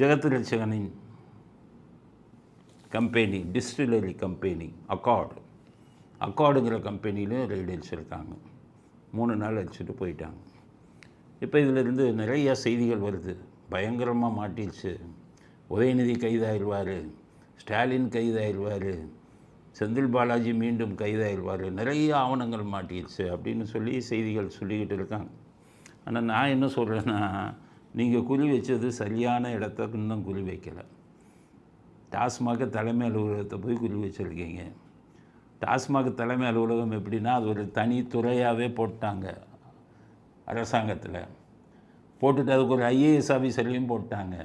ஜெகத் ரட்சகனின் company distillery company accord. அக்கார்டுங்கிற கம்பெனிலையும் ரெய்டு அடிச்சிருக்காங்க. மூணு நாள் அடிச்சுட்டு போயிட்டாங்க. இப்போ இதிலிருந்து நிறைய செய்திகள் வருது. பயங்கரமாக மாட்டிடுச்சு உதயநிதி கைதாயிடுவார் ஸ்டாலின் கைதாயிடுவார் செந்தில் பாலாஜி மீண்டும் கைதாயிடுவார் நிறைய ஆவணங்கள் மாட்டிடுச்சு அப்படின்னு சொல்லி செய்திகள் சொல்லிக்கிட்டு இருக்காங்க. ஆனால் நான் என்ன சொல்கிறேன்னா நீங்கள் குறி வச்சது சரியான இடத்த இன்னும் குறி வைக்கலை. டாஸ்மாக தலைமை அலுவலகத்தை போய் குறி வச்சுருக்கீங்க. டாஸ்மாக தலைமை அலுவலகம் எப்படின்னா அது ஒரு தனி துறையாகவே போட்டாங்க அரசாங்கத்தில். போட்டுட்டு அதுக்கு ஒரு ஐஏஎஸ் ஆஃபீஸர்லையும் போட்டாங்க.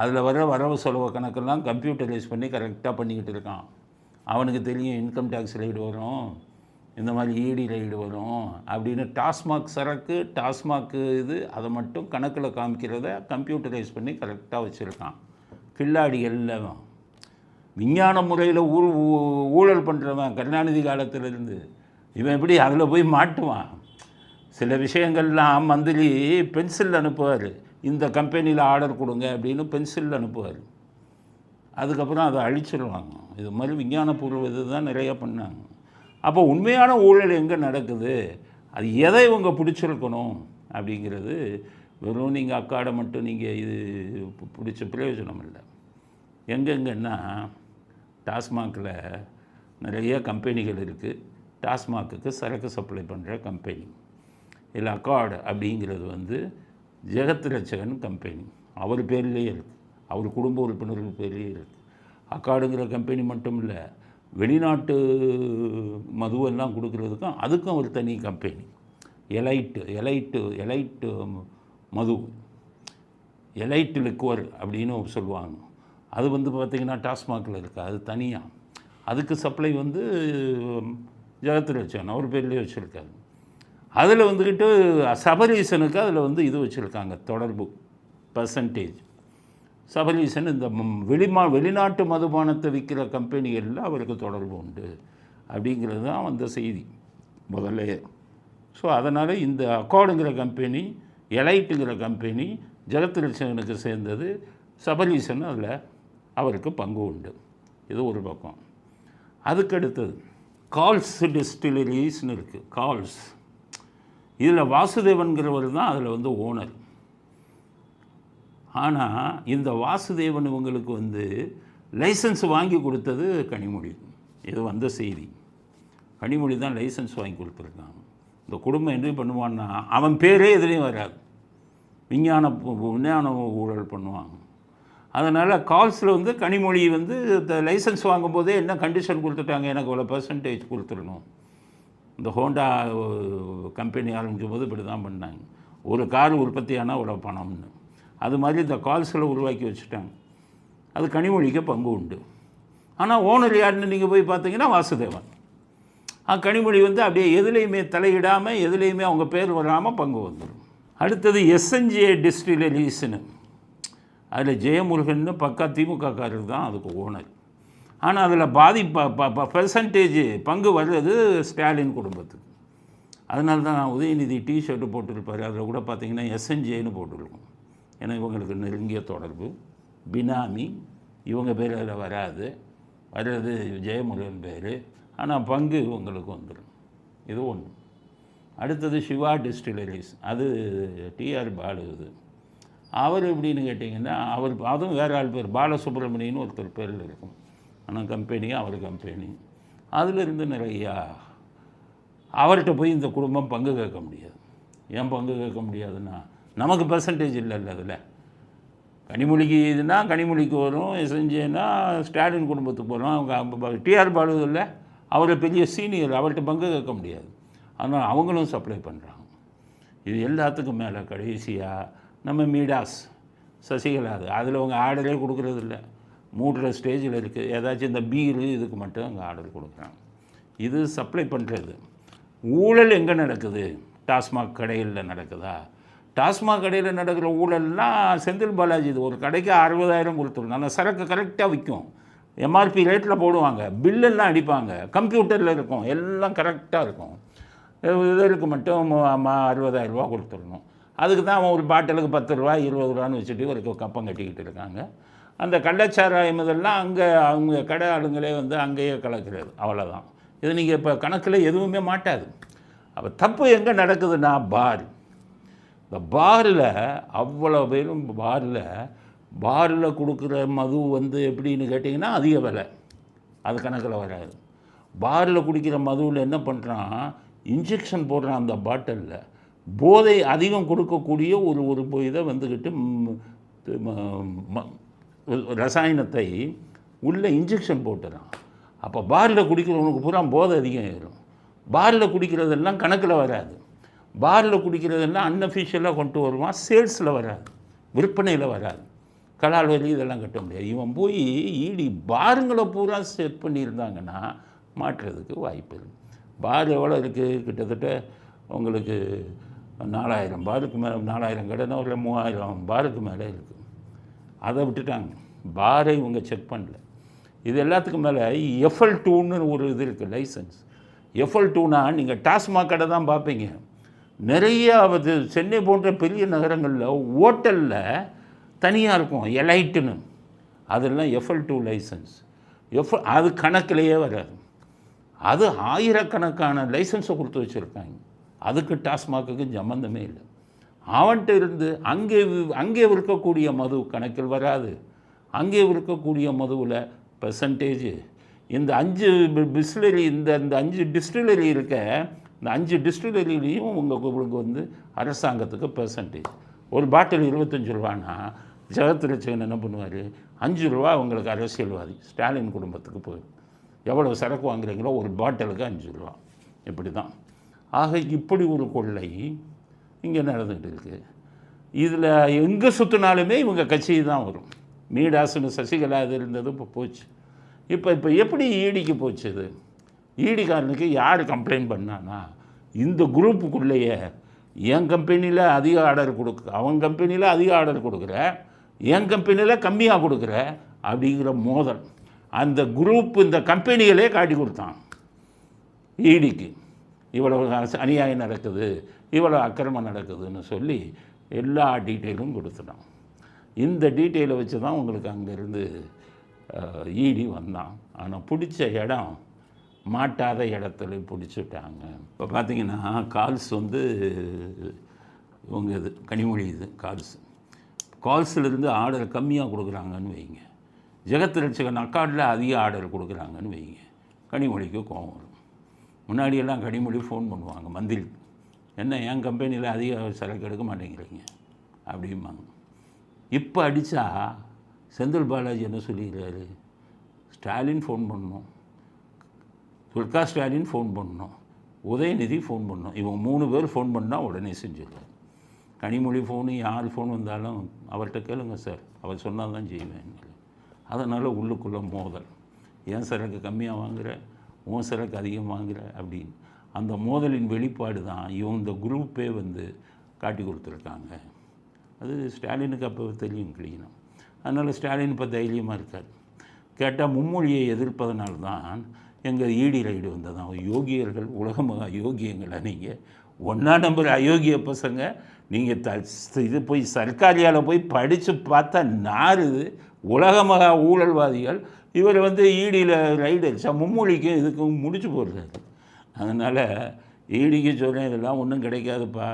அதில் வர வரவு செலவு கணக்கெல்லாம் கம்ப்யூட்டரைஸ் பண்ணி கரெக்டாக பண்ணிக்கிட்டு இருக்கான். அவனுக்கு தெரியும் இன்கம் டேக்ஸ் ரைடு வரும். இந்த மாதிரி ஈடியில் ரைடு வரும் அப்படின்னு டாஸ்மாக் சரக்கு டாஸ்மாக் இது அதை மட்டும் கணக்கில் காமிக்கிறத கம்ப்யூட்டரைஸ் பண்ணி கரெக்டாக வச்சுருக்கான். கில்லாடி எல்லாம் விஞ்ஞான முறையில் ஊர் ஊ- ஊழல் பண்ணுறவன் கருணாநிதி காலத்திலேருந்து இவன் எப்படி அதில் போய் மாட்டுவான்? சில விஷயங்கள்லாம் மந்திரி பென்சில் அனுப்புவார். இந்த கம்பெனியில் ஆர்டர் கொடுங்க அப்படின்னு பென்சில் அனுப்புவார். அதுக்கப்புறம் அதை அழிச்சிடுவாங்க இது மாதிரி விஞ்ஞானபூர்வ இது தான் நிறையா பண்ணாங்க. அப்போ உண்மையான ஊழல் எங்கே நடக்குது? அது எதை இவங்க பிடிச்சிருக்கணும் அப்படிங்கிறது வெறும் நீங்கள் அக்காடை மட்டும் நீங்கள் இது பிடிச்ச பிரயோஜனம் இல்லை. எங்கெங்கன்னா டாஸ்மாகில் நிறைய கம்பெனிகள் இருக்குது டாஸ்மாகுக்கு சரக்கு சப்ளை பண்ணுற கம்பெனி. இல்லை அக்கார்டு அப்படிங்கிறது வந்து ஜெகத்ரட்சகன் கம்பெனி. அவர் பேர்லேயே இருக்குது அவர் குடும்ப உறுப்பினர்கள் பேர்லேயே இருக்குது அக்கார்டுங்கிற கம்பெனி மட்டும் இல்லை. வெளிநாட்டு மதுவெல்லாம் கொடுக்குறதுக்கும் அதுக்கும் ஒரு தனி கம்பெனி எலைட்டு எலைட்டு எலைட்டு மது. எலைட் லிக்வர் அப்படின்னு சொல்லுவாங்க. அது வந்து பார்த்திங்கன்னா டாஸ்மாகில் இருக்குது அது தனியாக அதுக்கு சப்ளை வந்து ஜெகத் ரட்சன் அவர் பேர்லேயே வச்சுருக்காரு. அதில் வந்துக்கிட்டு சபரீசனுக்கு அதில் வந்து இது வச்சுருக்காங்க தொடர்பு பர்சன்டேஜ் சபரீசன் இந்த வெளிமா வெளிநாட்டு மதுபானத்தை விற்கிற கம்பெனிகளில் அவருக்கு தொடர்பு உண்டு அப்படிங்கிறது தான் வந்த செய்தி முதல்ல. ஸோ அதனால் இந்த அக்கார்டுங்கிற கம்பெனி எலைட்டுங்கிற கம்பெனி ஜெகத்ரட்சகனுக்கு சேர்ந்தது சபரீசன் அதில் அவருக்கு பங்கு உண்டு. இது ஒரு பக்கம். அதுக்கடுத்தது கால்ஸ் டிஸ்டிலரிஸ்னு இருக்குது கால்ஸ். இதில் வாசுதேவன்கிறவர் தான் அதில் வந்து ஓனர். ஆனால் இந்த வாசுதேவன் இவங்களுக்கு வந்து லைசன்ஸ் வாங்கி கொடுத்தது கனிமொழி. இது வந்த செய்தி. கனிமொழி தான் லைசன்ஸ் வாங்கி கொடுத்துருக்காங்க இந்த குடும்பம் என்ன பண்ணுவான்னா அவன் பேரே எதுலேயும் வராது. விஞ்ஞான விஞ்ஞான ஊழல் பண்ணுவாங்க அதனால் கால்ஸில் வந்து கனிமொழி வந்து இந்த லைசன்ஸ் வாங்கும்போதே என்ன கண்டிஷன் கொடுத்துட்டாங்க எனக்கு இவ்வளோ பர்சன்டேஜ் கொடுத்துடணும். இந்த ஹோண்டா கம்பெனி ஆரம்பிக்கும் போது இப்படி தான் பண்ணாங்க. ஒரு கார் உற்பத்தியானால் இவ்வளோ பணம்னு. அது மாதிரி இந்த கால்ஸில் உருவாக்கி வச்சுட்டாங்க. அது கனிமொழிக்கு பங்கு உண்டு. ஆனால் ஓனர் யாருன்னு நீங்கள் போய் பார்த்தீங்கன்னா வாசுதேவன். ஆ, கனிமொழி வந்து அப்படியே எதுலேயுமே தலையிடாமல் எதுலேயுமே அவங்க பேர் வராமல் பங்கு வந்துடும் அடுத்தது எஸ்என்ஜே டிஸ்டிலரிஸ்னு அதில் ஜெயமுருகன்னு பக்கா திமுகக்காரர் தான் அதுக்கு ஓனர் ஆனால் அதில் பாதிப்பா பர்சன்டேஜ் பங்கு வர்றது ஸ்டாலின் குடும்பத்துக்கு. அதனால தான் உதயநிதி டிஷர்ட்டு போட்டிருப்பார். அதில் கூட பார்த்தீங்கன்னா எஸ்என்ஜேன்னு போட்டிருக்கோம். ஏன்னா இவங்களுக்கு நெருங்கிய தொடர்பு. பினாமி இவங்க பேர் அதில் வராது. வர்றது ஜெயமுருகன் பேர். ஆனால் பங்கு இவங்களுக்கு வந்துடும் இது ஒன்று அடுத்தது சிவா டிஸ்டிலரிஸ். அது டிஆர் பாலு இது. அவர் எப்படின்னு கேட்டிங்கன்னா அவர் அதுவும் வேறு ஆள் பேர். பாலசுப்ரமணியன் ஒருத்தர் பேரில் இருக்கும். ஆனால் கம்பெனி அவர் கம்பெனி அதிலிருந்து நிறையா அவர்கிட்ட போய் இந்த குடும்பம் பங்கு கேட்க முடியாது. ஏன் பங்கு கேட்க முடியாதுன்னா நமக்கு பர்சன்டேஜ் இல்லைல்ல அதில். கனிமொழிக்கு இதுனா கனிமொழிக்கு வரும் செஞ்சேன்னா ஸ்டாலின் குடும்பத்துக்கு போகிறோம் அவங்க டிஆர் பாலு இல்லை பெரிய சீனியர் அவர்கிட்ட பங்கு கேட்க முடியாது. ஆனால் அவங்களும் சப்ளை பண்ணுறாங்க இது எல்லாத்துக்கும் மேலே கடைசியாக நம்ம மீடாஸ் சசிகலா அது அதில் அவங்க ஆர்டரே கொடுக்குறது இல்லை. மூடுற ஸ்டேஜில் இருக்குது ஏதாச்சும் இந்த பீரு இதுக்கு மட்டும் அங்கே ஆர்டர் கொடுக்குறாங்க. இது சப்ளை பண்ணுறது ஊழல் எங்கே நடக்குது? டாஸ்மாக் கடைகளில் நடக்குதா? டாஸ்மாக் கடையில் நடக்கிற ஊழல்லாம் செந்தில் பாலாஜி இது ஒரு கடைக்கு அறுபதாயிரம் கொடுத்துருங்க. அந்த சரக்கு கரெக்டாக விற்கும். எம்ஆர்பி ரேட்டில் போடுவாங்க. பில்லெல்லாம் அடிப்பாங்க. கம்ப்யூட்டரில் இருக்கும். எல்லாம் கரெக்டாக இருக்கும். இதற்கு மட்டும் அறுபதாயிரம் ரூபா கொடுத்துடணும். அதுக்கு தான் அவன் ஒரு பாட்டிலுக்கு பத்து ரூபா இருபது ரூபான்னு வச்சுட்டு ஒரு கப்பம் கட்டிக்கிட்டு இருக்காங்க. அந்த கள்ளச்சாராயம் இதெல்லாம் அங்கே அவங்க கடை ஆளுங்களே வந்து அங்கேயே கலக்கிறது. அவ்வளோதான் இது நீங்கள் இப்போ கணக்கில் எதுவுமே மாட்டாது. அப்போ தப்பு எங்கே நடக்குதுன்னா பார். இந்த பாரில் அவ்வளோ பேரும் பாரில் பாரில் கொடுக்குற மது வந்து எப்படின்னு கேட்டிங்கன்னா அதிக விலை. அது கணக்கில் வராது. பாரில் குடிக்கிற மதுவில் என்ன பண்ணுறான்? இன்ஜெக்ஷன் போடுறான் அந்த பாட்டிலில். போதை அதிகம் கொடுக்கக்கூடிய ஒரு ஒரு இதை வந்துக்கிட்டு ரசாயனத்தை உள்ளே இன்ஜெக்ஷன் போட்டுறான். அப்போ பாரில் குடிக்கிறவனுக்கு பூரா போதை அதிகம் ஏறும். பாரில் குடிக்கிறதெல்லாம் கணக்கில் வராது. பாரில் குடிக்கிறதெல்லாம் அன்அஃபிஷியலாக கொண்டு வருவான் சேல்ஸில் வராது விற்பனையில் வராது. கலால் வரி இதெல்லாம் கட்ட முடியாது. இவன் போய் ஈடி பாருங்களை பூரா செட் பண்ணியிருந்தாங்கன்னா மாற்றுறதுக்கு வாய்ப்பு இல்லை பார் எவ்வளோ இருக்குது கிட்டத்தட்ட உங்களுக்கு நாலாயிரம் பாருக்கு மேலே நாலாயிரம் கடைனா ஒரு மூவாயிரம் பாருக்கு மேலே இருக்குது அதை விட்டுட்டாங்க. பாரை இவங்க செக் பண்ணல. இது எல்லாத்துக்கும் மேலே எஃப்எல் டூன்னு ஒரு இது இருக்குது லைசன்ஸ் எஃப்எல் டூனா நீங்கள் டாஸ்மாக் கடை தான் பார்ப்பீங்க. நிறைய அது சென்னை போன்ற பெரிய நகரங்களில் ஓட்டலில் தனியாக இருக்கும் எலைட்டுன்னு அதெல்லாம் எஃப்எல் டூ லைசன்ஸ் எஃப் அது கணக்கிலேயே வராது. அது ஆயிரக்கணக்கான லைசன்ஸை கொடுத்து வச்சுருக்காங்க. அதுக்கு டாஸ்மாக்கு சம்மந்தமே இல்லை. அவன்கிட்ட இருந்து அங்கே அங்கே விற்கக்கூடிய மது கணக்கில் வராது. அங்கே விற்கக்கூடிய மதுவில் பெர்சன்டேஜ் இந்த அஞ்சு பிஸ்லரி இந்த இந்த அஞ்சு டிஸ்டிலரி இருக்க இந்த அஞ்சு டிஸ்டிலரிலையும் உங்கள் உங்களுக்கு வந்து அரசாங்கத்துக்கு பெர்சன்டேஜ் ஒரு பாட்டில் இருபத்தஞ்சி ரூபான்னா ஜெகத் என்ன பண்ணுவார்? அஞ்சு ரூபா உங்களுக்கு அரசியல்வாதி ஸ்டாலின் குடும்பத்துக்கு போயிடும். எவ்வளோ சரக்கு வாங்குறீங்களோ ஒரு பாட்டிலுக்கு அஞ்சு ரூபா. இப்படி தான் ஆக இப்படி ஒரு கொள்ளை இங்கே நடந்துகிட்டு இருக்குது இதில் எங்கே சுற்றினாலுமே இவங்க கட்சி தான் வரும். மீடாசுன்னு சசிகலா இது இருந்தது இப்போ போச்சு. இப்போ இப்போ எப்படி ஈடிக்கு போச்சு இது? ஈடிகாரனுக்கு யார் கம்ப்ளைண்ட் பண்ணானா இந்த குரூப்புக்குள்ளேயே என் கம்பெனியில் அதிக ஆர்டர் கொடுக்கு அவன் கம்பெனியில் அதிக ஆர்டர் கொடுக்குற என் கம்பெனியில் கம்மியாக கொடுக்குற அப்படிங்கிற மோதல். அந்த குரூப் இந்த கம்பெனிகளே காட்டி கொடுத்தான். ஈடிக்கு. இவ்வளோ அநியாயம் நடக்குது இவ்வளோ அக்கிரமம் நடக்குதுன்னு சொல்லி எல்லா டீட்டெயிலும் கொடுத்துட்டான். இந்த டீட்டெயிலை வச்சு தான் உங்களுக்கு அங்கேருந்து ஈடி வந்தான். ஆனால் பிடிச்ச இடம் மாட்டாத இடத்துல பிடிச்சிட்டாங்க. இப்போ பார்த்தீங்கன்னா கால்ஸ் வந்து இவங்க இது கனிமொழி இது கால்ஸ். கால்ஸ்லேருந்து ஆர்டர் கம்மியாக கொடுக்குறாங்கன்னு வைங்க. ஜெகத் ரட்சகன் அக்கார்டில் அதிக ஆர்டர் கொடுக்குறாங்கன்னு வைங்க. கனிமொழிக்கு கோவம் வரும். முன்னாடியெல்லாம் கனிமொழி ஃபோன் பண்ணுவாங்க மந்திரி. என்ன என் கம்பெனியில் அதிக சரக்கு எடுக்க மாட்டேங்கிறீங்க? அப்படிம்பாங்க. இப்போ அடித்தா செந்தில் பாலாஜி என்ன சொல்லிடுறாரு ஸ்டாலின் ஃபோன் பண்ணணும் துர்கா ஸ்டாலின் ஃபோன் பண்ணோம். உதயநிதி ஃபோன் பண்ணோம். இவங்க மூணு பேர் ஃபோன் பண்ணால் உடனே செஞ்சிடலாம் கனிமொழி ஃபோனு யார் ஃபோன் வந்தாலும் அவர்கிட்ட கேளுங்க சார் அவர் சொன்னால் தான் செய்வேன் அதனால் உள்ளுக்குள்ளே மோதல். ஏன் சரக்கு கம்மியாக வாங்குகிற உன் சரக்கு அதிகம் வாங்குற? அப்படின்னு. அந்த மோதலின் வெளிப்பாடு தான் இவங்க இந்த குரூப்பே வந்து காட்டி கொடுத்துருக்காங்க. அது ஸ்டாலினுக்கு அப்போ தெரியும் கிளீனம் அதனால் ஸ்டாலின் இப்போ தைரியமாக இருக்கார். கேட்டால் மும்மொழியை எதிர்ப்பதனால்தான் எங்கள் ஈடி ரைடு வந்ததான் யோகியர்கள் உலகமாக அயோக்கியங்களை நீங்கள் ஒன்றா நம்பர் அயோக்கிய பசங்க நீங்கள் த இது போய் சர்க்காரியால் போய் படித்து பார்த்தா நாறுது உலகமகா ஊழல்வாதிகள். இவர் வந்து ஈடியில் ரைடு அடிச்சா மும்மொழிக்கும் இதுக்கும் முடிச்சு போடுறாரு. அதனால் ஈடிக்கு சொல்கிறேன் இதெல்லாம் ஒன்றும் கிடைக்காதுப்பா.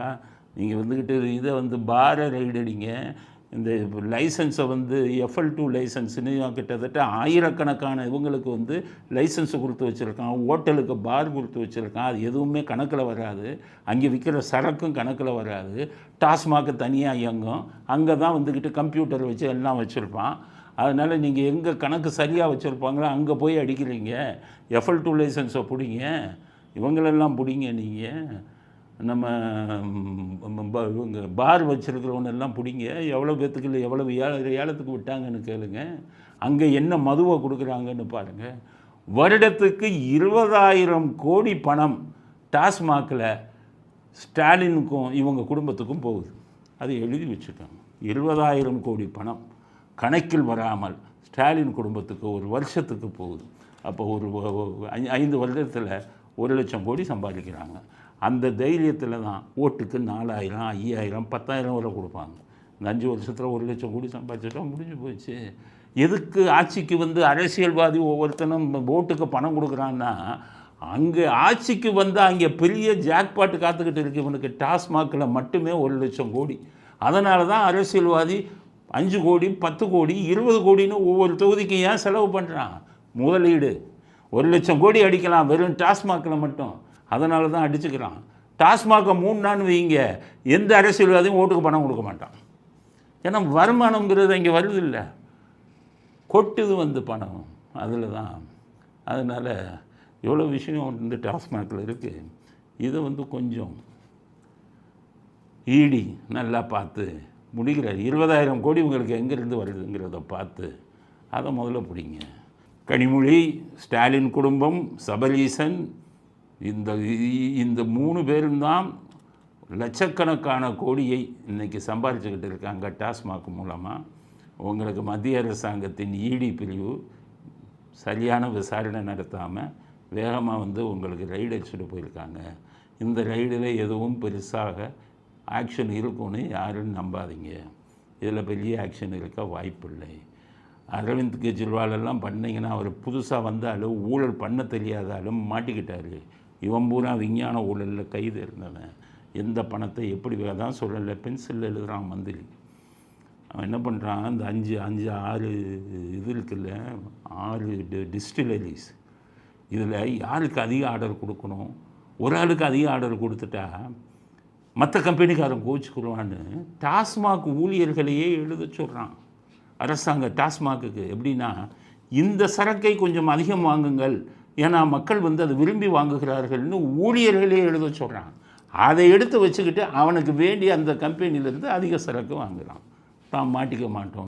நீங்கள் வந்துக்கிட்டு இதை வந்து பார ரைடு அடிங்க. இந்த லைசன்ஸை வந்து எஃப்எல் டூ லைசன்ஸ்னு கிட்டத்தட்ட ஆயிரக்கணக்கான இவங்களுக்கு வந்து லைசன்ஸ் கொடுத்து வச்சுருக்கான் ஹோட்டலுக்கு பார் கொடுத்து வச்சுருக்கான். அது எதுவுமே கணக்கில் வராது. அங்கே விற்கிற சரக்கும் கணக்கில் வராது. டாஸ்மாக்கு தனியாக இயங்கும். அங்கே தான் வந்துக்கிட்டு கம்ப்யூட்டர் வச்சு எல்லாம் வச்சுருப்பான். அதனால் நீங்கள் எங்கே கணக்கு சரியாக வச்சுருப்பாங்களோ அங்கே போய் அடிக்கிறீங்க. எஃப்எல் டூ லைசன்ஸை பிடிங்க. இவங்களெல்லாம் பிடிங்க நீங்கள் நம்ம இவங்க பார் வச்சுருக்கிறவனெல்லாம் பிடிங்க. எவ்வளோ பேத்துக்கு இல்லை எவ்வளோ ஏலத்துக்கு விட்டாங்கன்னு கேளுங்க. அங்கே என்ன மதுவை கொடுக்குறாங்கன்னு பாருங்கள் வருடத்துக்கு இருபதாயிரம் கோடி பணம் டாஸ்மாகில் ஸ்டாலினுக்கும் இவங்க குடும்பத்துக்கும் போகுது. அது எழுதி வச்சுருக்காங்க இருபதாயிரம் கோடி பணம் கணக்கில் வராமல் ஸ்டாலின் குடும்பத்துக்கு ஒரு வருஷத்துக்கு போகுது. அப்போ ஒரு ஐந்து வருடத்தில் ஒரு லட்சம் கோடி சம்பாதிக்கிறாங்க. அந்த தைரியத்தில் தான் ஓட்டுக்கு நாலாயிரம் ஐயாயிரம் பத்தாயிரம் வரை கொடுப்பாங்க. இந்த அஞ்சு வருஷத்தில் ஒரு லட்சம் கோடி சம்பாதிச்சிட்டா முடிஞ்சு போச்சு. எதுக்கு ஆட்சிக்கு வந்து அரசியல்வாதி ஒவ்வொருத்தனும் ஓட்டுக்கு பணம் கொடுக்குறான்னா அங்கே ஆட்சிக்கு வந்து அங்கே பெரிய ஜாக்பாட்டு காத்துக்கிட்டு இருக்கு இவனுக்கு டாஸ்மாகில் மட்டுமே ஒரு லட்சம் கோடி. அதனால தான் அரசியல்வாதி அஞ்சு கோடி பத்து கோடி இருபது கோடின்னு ஒவ்வொரு தொகுதிக்கும் ஏன் செலவு பண்ணுறான் முதலீடு. ஒரு லட்சம் கோடி அடிக்கலாம் வெறும் டாஸ்மாகில் மட்டும். அதனால தான் அடிச்சுக்கிறான். டாஸ்மாகை மூணு வைங்க. எந்த அரசியல்வாதியும் ஓட்டுக்கு பணம் கொடுக்க மாட்டான். ஏன்னா வருமானங்கிறது இங்கே வருது இல்லை. கொட்டுது வந்து பணம். அதில் தான் அதனால் எவ்வளோ விஷயம் வந்து டாஸ்மாகில் இருக்குது இதை வந்து கொஞ்சம் ஈடி நல்லா பார்த்து முடிகிறார் இருபதாயிரம் கோடி உங்களுக்கு எங்கேருந்து வருதுங்கிறத பார்த்து அதை முதல்ல பிடிங்க. கனிமொழி ஸ்டாலின் குடும்பம் சபரீசன் இந்த இந்த மூணு பேரும் தான் லட்சக்கணக்கான கோடியை இன்றைக்கி சம்பாரிச்சுக்கிட்டு இருக்காங்க டாஸ்மாக் மூலமாக உங்களுக்கு மத்திய அரசாங்கத்தின் ஈடி பிரிவு சரியான விசாரணை நடத்தாமல் வேகமாக வந்து உங்களுக்கு ரைடு அடிச்சுட்டு போயிருக்காங்க. இந்த ரைடில் எதுவும் பெருசாக ஆக்ஷன் இருக்கும்னு யாரும் நம்பாதீங்க. இதில் பெரிய ஆக்ஷன் இருக்க வாய்ப்பில்லை. அரவிந்த் கெஜ்ரிவால் எல்லாம் அவர் புதுசாக வந்தாலும் ஊழல் பண்ண தெரியாதாலும் மாட்டிக்கிட்டார். இவன் பூரா விஞ்ஞான ஊழலில் கைது இருந்தவன். எந்த பணத்தை எப்படி தான் சொல்லலை பென்சில் எழுதுகிறான் மந்திரி. அவன் என்ன பண்ணுறான் இந்த அஞ்சு அஞ்சு ஆறு இது இருக்குல்ல ஆறு டிஸ்டிலரிஸ். இதில் யாருக்கு அதிக ஆர்டர் கொடுக்கணும்? ஒரு ஆளுக்கு அதிக ஆர்டர் கொடுத்துட்டா மற்ற கம்பெனிக்காரன் கோச்சுக்குருவான்னு டாஸ்மாக் ஊழியர்களையே எழுத சொல்கிறான் அரசாங்க டாஸ்மாக்குக்கு எப்படின்னா இந்த சரக்கை கொஞ்சம் அதிகம் வாங்குங்கள் ஏன்னா மக்கள் வந்து அதை விரும்பி வாங்குகிறார்கள்னு ஊழியர்களே எழுத சொல்கிறான் அதை எடுத்து வச்சுக்கிட்டு அவனுக்கு வேண்டிய அந்த கம்பெனியிலேருந்து அதிக சரக்கு வாங்குகிறான் தான் மாட்டிக்க மாட்டோம்.